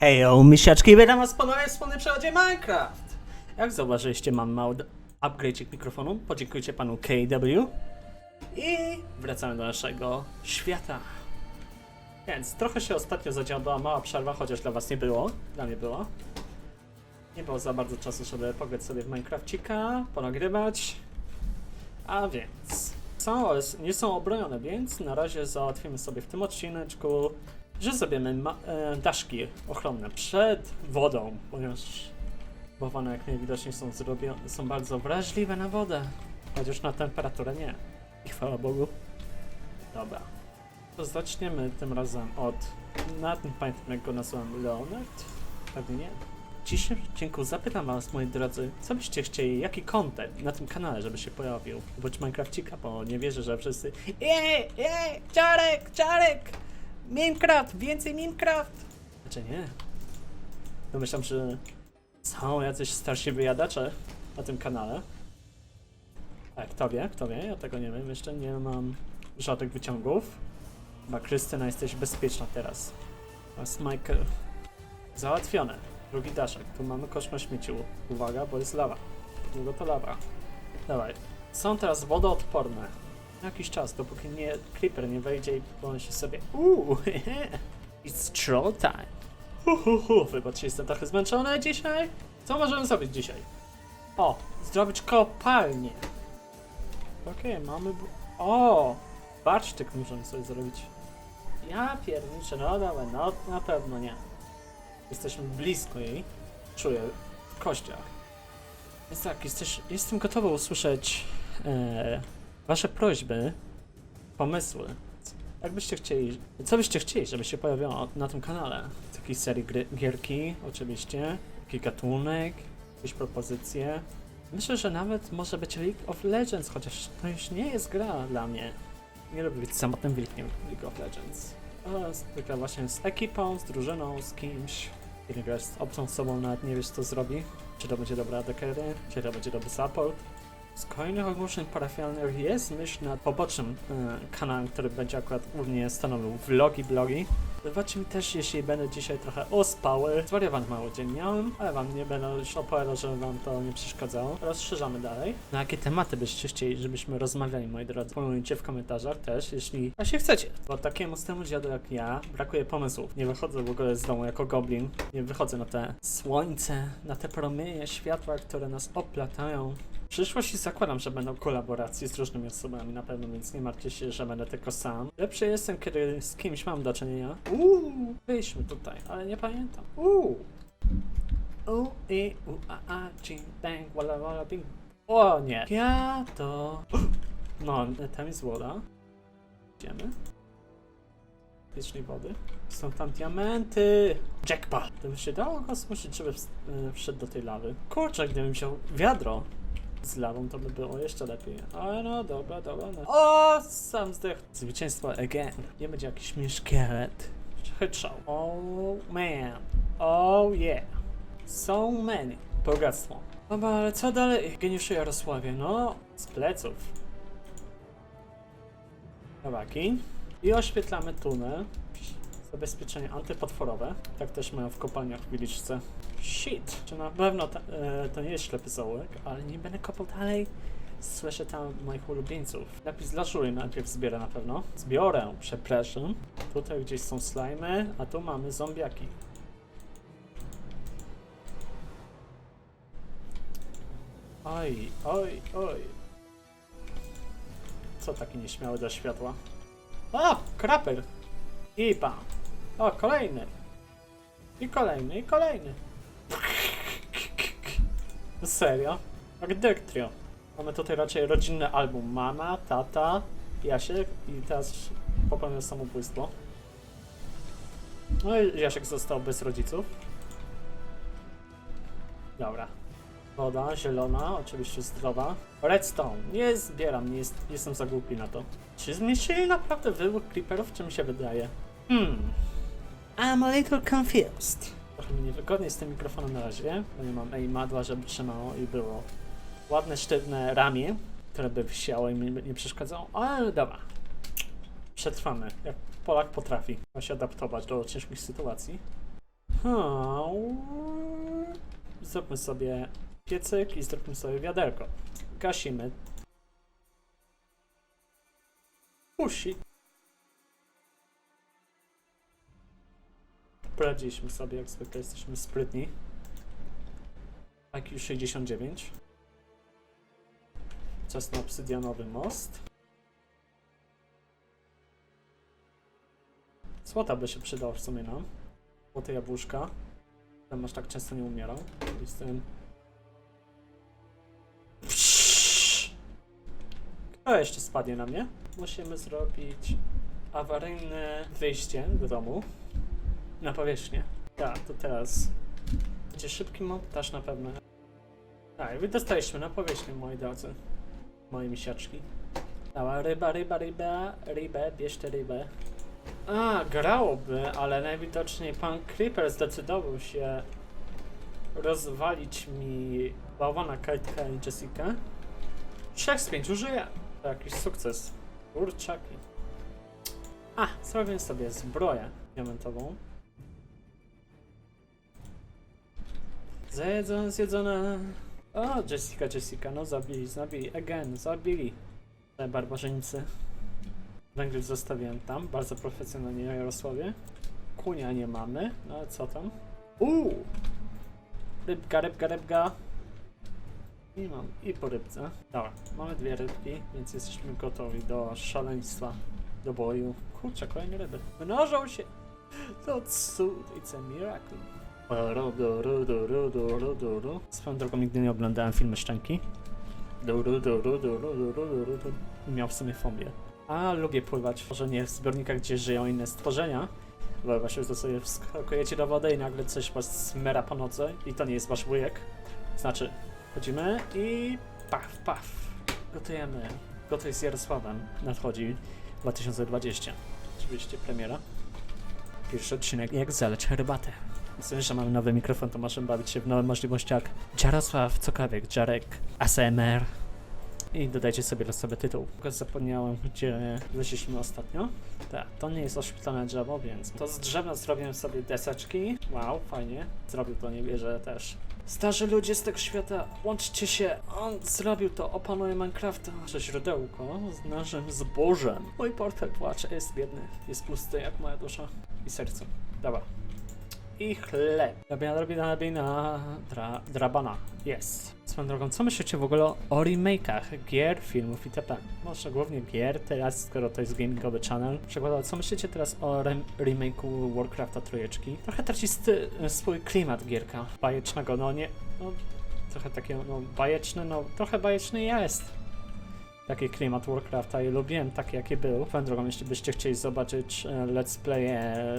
Ejo, misiaczki, witam was ponownie w wspólnej przygodzie Minecraft! Jak zauważyliście, mam mały upgrade'ik mikrofonu, podziękujcie panu KW i wracamy do naszego świata. Więc trochę się ostatnio zadziała, była mała przerwa, chociaż dla was nie było, dla mnie było. Nie było za bardzo czasu, żeby pograć sobie w Minecrafcika, ponagrywać. A więc, są, nie są obronione, więc na razie załatwimy sobie w tym odcineczku że zrobimy e, daszki ochronne przed wodą, ponieważ bałwany jak najwidoczniej są, zrobio- są bardzo wrażliwe na wodę, chociaż na temperaturę nie. I chwała Bogu. Dobra. To zaczniemy tym razem od... Na tym pamiętam jak go nazwałem Leonard? Pewnie nie. W odcinku zapytam was, moi drodzy, co byście chcieli, jaki content na tym kanale, żeby się pojawił. Bądź Minecrafcika, bo nie wierzę, że wszyscy Jej, jej, Czarek, Czarek! Minecraft, więcej Minecraft! Znaczy nie. Domyślam, że są jacyś starsi wyjadacze na tym kanale. A kto wie, kto wie, ja tego nie wiem, jeszcze nie mam żadnych wyciągów. Chyba Krystyna jesteś bezpieczna teraz. Oraz Michael. Załatwione. Drugi daszek. Tu mamy koszmę śmieciu. Uwaga, bo jest lawa. Długo to lawa. Dawaj. Są teraz wodoodporne. Jakiś czas, dopóki nie, Creeper nie wejdzie i pomyśli sobie Uuu, it's troll time. Hu, hu, hu. Wybaczcie, jestem trochę zmęczony dzisiaj. Co możemy zrobić dzisiaj? O, zrobić kopalnię. Okej, mamy... bu- O, warsztyk możemy sobie zrobić. Ja pierniczę, no dobra, no na pewno nie. Jesteśmy blisko jej. Czuję w kościach. Więc tak, jesteś, jestem gotowy usłyszeć e, wasze prośby, pomysły. Jak byście chcieli, co byście chcieli, żeby się pojawiło na tym kanale? Z jakiejś serii gry, gierki, oczywiście, jakiś gatunek, jakieś propozycje. Myślę, że nawet może być League of Legends, chociaż to już nie jest gra dla mnie. Nie lubię być samotnym wilkiem League of Legends. Ale właśnie z ekipą, z drużyną, z kimś. Kiedy grasz z obcą osobą, nawet nie wiesz co zrobi. Czy to będzie dobra dekery, czy to będzie dobry support. Z kolejnych ogłoszeń parafialnych jest myśl nad pobocznym e, kanałem, który będzie akurat głównie stanowił vlogi, blogi. Wybaczcie mi też, jeśli będę dzisiaj trochę ospały. Zwariowany mały dzień miałem, ale wam nie będę już opowiadał, żeby wam to nie przeszkadzało. Rozszerzamy dalej. Na jakie tematy byście chcieli, żebyśmy rozmawiali, moi drodzy? Pomóżcie w komentarzach też, jeśli właśnie chcecie. Bo takiemu stemu dziadu jak ja brakuje pomysłów. Nie wychodzę w ogóle z domu jako goblin. Nie wychodzę na te słońce, na te promienie światła, które nas oplatają. W przyszłości zakładam, że będą kolaboracje z różnymi osobami na pewno, więc nie martwcie się, że będę tylko sam. Lepszy jestem, kiedy z kimś mam do czynienia. Uuu, byliśmy tutaj, ale nie pamiętam. Uuu. U, i, u, a, a, ching, bang, walla, walla, bing. O nie. Ja to... No, tam jest woda. Idziemy. Piecznej wody. Są tam diamenty. Jackpot. To by się dało go zmusić, żeby e, wszedł do tej lawy. Kurczę, gdybym wziął wiadro z lawą, to by było jeszcze lepiej. Ale no, dobra, dobra. No. O, sam zdech. Zwycięstwo again. Nie będzie jakiś mieszkielet. Chytrzał. Oh man. Oh yeah. So many. Bogactwo. Dobra, ale co dalej? Geniuszu Jarosławie, no, z pleców. Robaki. I oświetlamy tunel. Zabezpieczenie antypotworowe. Tak też mają w kopalniach w Wiliczce. Shit. Czy na pewno ta, e, to nie jest ślepy zaułek, ale nie będę kopał dalej. Słyszę tam moich ulubieńców. Napis dla żury najpierw zbiorę na pewno. Zbiorę, przepraszam. Tutaj gdzieś są slajmy, a tu mamy zombiaki. Oj, oj, oj. Co taki nieśmiały do światła? O, kraper! I pan. O, kolejny. I kolejny, i kolejny. Serio? Jak Dirk Trio. Mamy tutaj raczej rodzinny album. Mama, tata, Jasiek i teraz popełnił samobójstwo. No i Jasiek został bez rodziców. Dobra. Woda zielona, oczywiście zdrowa. Redstone. Nie zbieram, nie jest, jestem za głupi na to. Czy zmieścili naprawdę wybuch creeperów, czy mi się wydaje? Hmm. I'm a little confused. Trochę mi niewygodnie z tym mikrofonem na razie, bo nie mam aimadła, żeby trzymało i było ładne, sztywne ramię, które by wisiało i mi nie przeszkadzało, ale dobra. Przetrwamy, jak Polak potrafi się adaptować do ciężkich sytuacji. Hmm. Zróbmy sobie piecyk i zróbmy sobie wiaderko. Gasimy. Musi. Poradziliśmy sobie, jak zwykle jesteśmy sprytni. IQ 69. Czas na obsydianowy most. Złota by się przydał w sumie nam. Złote jabłuszka. Tam aż tak często nie umierał. Jestem... Kto jeszcze spadnie na mnie? Musimy zrobić awaryjne wyjście do domu na powierzchnię. Tak, to teraz będzie szybki montaż na pewno. Tak, wydostaliśmy na powierzchnię, moi drodzy. Moje misiaczki. Dała ryba, ryba, ryba, rybę, bierzcie rybę. A, grałoby, ale najwidoczniej pan Creeper zdecydował się rozwalić mi bałwana Kajtka i Jessica. 3 z 5 użyję. To jakiś sukces. Kurczaki. A, zrobię sobie zbroję diamentową. Zjedzone, zjedzone. O, Jessica, Jessica, no zabili, zabili, again, zabili. Te barbarzyńcy. Węgiel zostawiłem tam, bardzo profesjonalnie Jarosławie. Kunia nie mamy, no ale co tam? Uuu! Rybka, rybka, rybka. I mam, i po rybce. Dobra, mamy dwie rybki, więc jesteśmy gotowi do szaleństwa, do boju. Kurczę, kolejne ryby. Mnożą się! To cud, it's a miracle. Rudu, rudu. Swoją drogą nigdy nie oglądałem filmy Szczęki. Rudu, rudu, rudu. Miał w sumie fobię. A, lubię pływać. Może nie w zbiornikach, gdzie żyją inne stworzenia. Bo właśnie to sobie wskakujecie do wody i nagle coś was smera po nocy i to nie jest wasz wujek. Znaczy, chodzimy i paf, paf. Gotujemy. Gotuj z Jarosławem. Nadchodzi 2020. Oczywiście premiera. Pierwszy odcinek jak zaleć herbatę. Myślę, że mamy nowy mikrofon, to możemy bawić się w nowe możliwości jak Jarosław Cokolwiek, Jarek, ASMR i dodajcie sobie losowy tytuł. Tylko zapomniałem, gdzie weszliśmy ostatnio. Tak, to nie jest oświetlone drzewo, więc to z drzewa zrobiłem sobie deseczki. Wow, fajnie. Zrobił to, nie wierzę też. Starzy ludzie z tego świata, łączcie się! On zrobił to, opanuje Minecrafta. Nasze źródełko z naszym zbożem. Mój portfel płacze, jest biedny, jest pusty jak moja dusza i serce. Dobra. I chleb. Drabina, drabina, drabina, dra, drabana. Jest. Swoją drogą, co myślicie w ogóle o remake'ach gier, filmów itp.? Może głównie gier, teraz skoro to jest gamingowy channel. Przykładowo, co myślicie teraz o rem- remake'u Warcrafta trójeczki? Trochę traci swój klimat gierka bajecznego, no nie... No, trochę takiego, no bajeczny, no trochę bajeczny jest. Taki klimat Warcrafta i lubiłem takie jakie był. Swoją drogą, jeśli byście chcieli zobaczyć e, let's play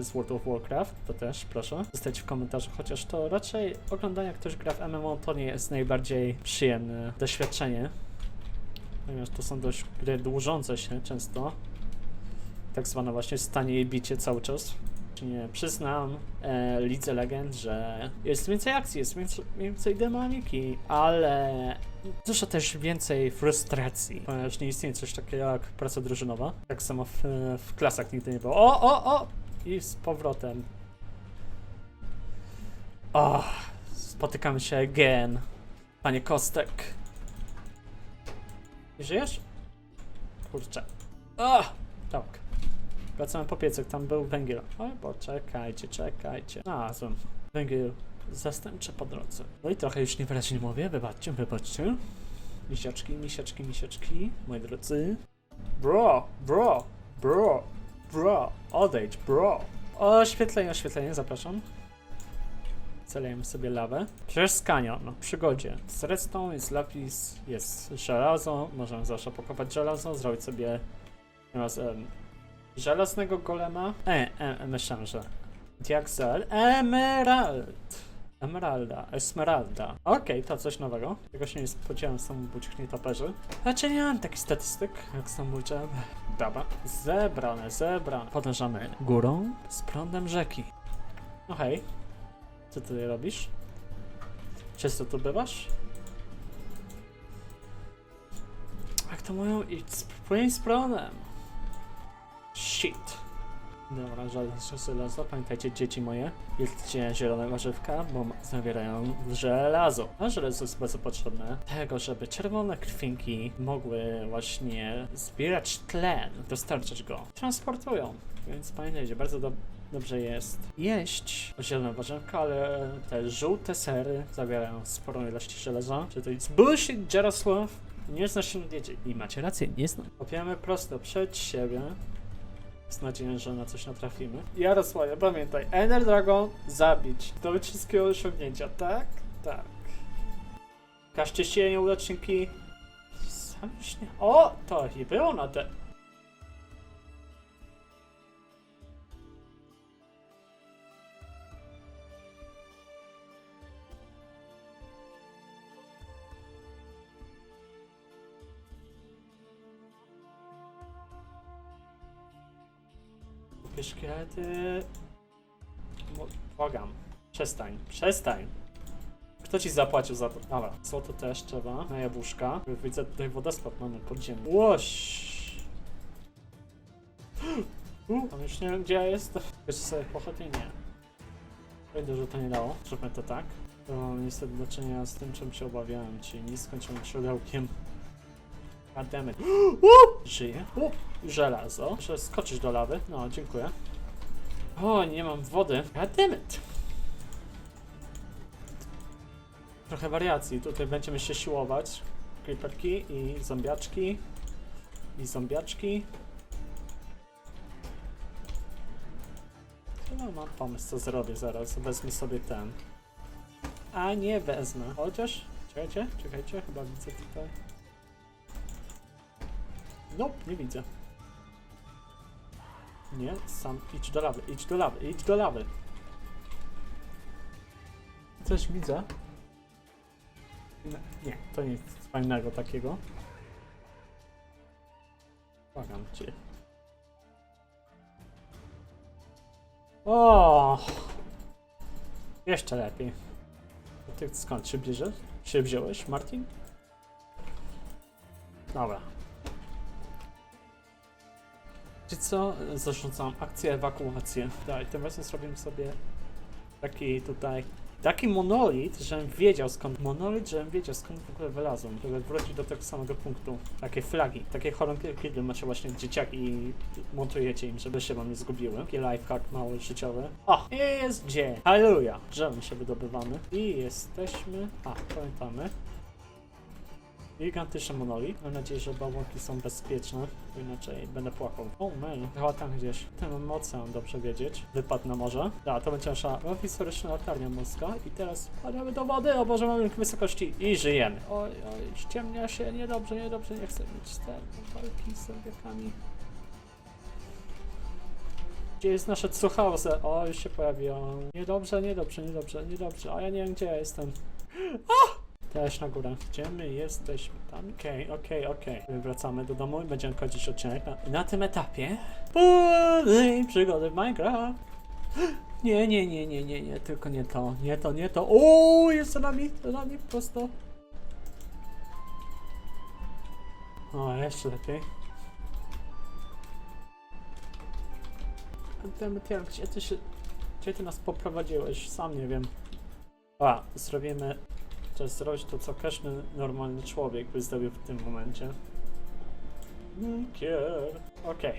z World of Warcraft, to też proszę. Zostawcie w komentarzu, chociaż to raczej oglądanie jak ktoś gra w MMO to nie jest najbardziej przyjemne doświadczenie. Ponieważ to są dość gry dłużące się często. Tak zwane właśnie stanie i bicie cały czas. Nie, przyznam e, Lidze Legend, że jest więcej akcji, jest więcej, więcej dynamiki, ale dużo też więcej frustracji, ponieważ nie istnieje coś takiego jak praca drużynowa. Tak samo w, w klasach nigdy nie było. O, o, o! I z powrotem. O, spotykamy się again. Panie Kostek. Żyjesz? Kurczę. O, tak. Wracamy po piecek, tam był węgiel. Oj, poczekajcie, czekajcie. Znalazłem węgiel zastępczy po drodze. No i trochę już niewyraźnie mówię, wybaczcie, wybaczcie. Misiaczki, misiaczki, misiaczki, moi drodzy. Bro, bro, bro, bro, odejdź, bro. Oświetlenie, oświetlenie, zapraszam. Celujemy sobie lawę. Przez kanion, no, przygodzie. Z redstone, jest lapis, jest żelazo. Możemy zawsze pokopać żelazo, zrobić sobie razem żelaznego golema. E, e, myślałem, że Diaxel, Emerald. Emeralda, Esmeralda. Okej, to coś nowego. Tego się nie spodziewałem samobójczych nietoperzy. Raczej nie mam takich statystyk jak samobójcze. Dobra. Zebrane, zebrane. Podążamy górą z prądem rzeki. No hej. Co ty tutaj robisz? Często tu bywasz? Jak to mówią? Idź, płyń z prądem. Dobra, żadne żelazo. Pamiętajcie, dzieci moje, jedzcie zielone warzywka, bo zawierają żelazo. A żelazo jest bardzo potrzebne tego, żeby czerwone krwinki mogły właśnie zbierać tlen, dostarczać go. Transportują, więc pamiętajcie, bardzo do dobrze jest jeść zielone warzywka, ale te żółte sery zawierają sporą ilość żelaza. Czy to jest bullshit, Jarosław? Nie znasz się diecie. I macie rację, nie znam. Kopiemy prosto przed siebie. Z nadzieją, że na coś natrafimy. Jarosławie, pamiętaj, Ender Dragon zabić. Do wszystkiego osiągnięcia, tak? Tak. Każcie się nieudaczniki. Sam. O! To i było na te... Głupie szkielety... Mo- Błagam. Przestań, przestań. Kto ci zapłacił za to? Dobra, złoto też trzeba. Na jabłuszka. Widzę tutaj wodospad mamy podziemny. Łoś! U, tam już nie wiem gdzie ja jestem. Wiesz sobie pochodnie? Nie. Oj, dużo to nie dało. Zróbmy to tak. To mam niestety do czynienia z tym, czym się obawiałem, czyli nieskończonym siodełkiem. Goddammit. Żyje. U, żelazo. Muszę skoczyć do lawy. No, dziękuję. O, nie mam wody. Goddammit. Trochę wariacji. Tutaj będziemy się siłować. Creeperki i zombiaczki. I zombiaczki. No, mam pomysł, co zrobię zaraz. Wezmę sobie ten. A nie wezmę. Chociaż. Czekajcie, czekajcie, chyba widzę tutaj. Nope, nie widzę. Nie, sam idź do lawy, idź do lawy, idź do lawy. Coś widzę. Nie, to nic fajnego takiego. Błagam cię. O! Jeszcze lepiej. Ty skąd się bierzesz? Się wziąłeś, Martin? Dobra. Wiecie co? Zarządzam akcję ewakuacji. Tak, tym razem zrobimy sobie taki tutaj taki monolit, żebym wiedział skąd monolit, żebym wiedział skąd w ogóle wylazłem, żeby wrócić do tego samego punktu. Takie flagi, takie chorągie, kiedy macie właśnie dzieciaki i montujecie im, żeby się wam nie zgubiły. Taki lifehack mały, życiowy. O! Jest gdzie? Halleluja! Drzewem się wydobywamy. I jesteśmy... A, pamiętamy. Gigantyczny monolit. Mam nadzieję, że bałwanki są bezpieczne, bo inaczej będę płakał. O man, chyba tam gdzieś. Ten mam ocean, dobrze wiedzieć. Wypadł na morze. Da, to będzie nasza historyczna latarnia morska. I teraz wpadamy do wody, o Boże, mamy wysokości i żyjemy. Oj, oj, ściemnia się, niedobrze, niedobrze, nie chcę mieć te walki z zombiakami. Gdzie jest nasze Cuchause? O, już się pojawiło. Niedobrze, niedobrze, niedobrze, niedobrze. A ja nie wiem, gdzie ja jestem. Też na górę. Gdzie my jesteśmy? Tam? Okej, okej, okej. Wracamy do domu i będziemy kończyć odcinek. Na, na tym etapie pełnej przygody w Minecraft. Nie, nie, nie, nie, nie, nie, tylko nie to, nie to, nie to. O, jest za nami, za nami prosto. O, jeszcze lepiej. Demetrian, gdzie ty się... Gdzie ty nas poprowadziłeś? Sam nie wiem. A, zrobimy... Trzeba zrobić to, co każdy normalny człowiek by zrobił w tym momencie. Kier. Okej,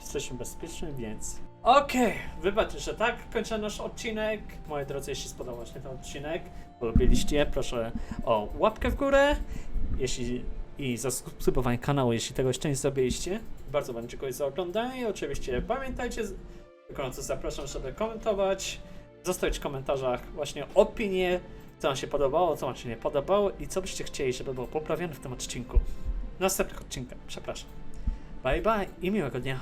jesteśmy bezpieczni, więc... Okej, wybaczcie, że tak kończę nasz odcinek. Moi drodzy, jeśli spodobał się ten odcinek, polubiliście, proszę o łapkę w górę. Jeśli i zasubskrybowanie kanału, jeśli tego jeszcze nie zrobiliście. Bardzo Wam dziękuję za oglądanie. I oczywiście pamiętajcie, gorąco zapraszam, żeby komentować, zostawić w komentarzach właśnie opinie, co Wam się podobało, co Wam się nie podobało i co byście chcieli, żeby było poprawione w tym odcinku. Następnych odcinkach, przepraszam. Bye bye i miłego dnia.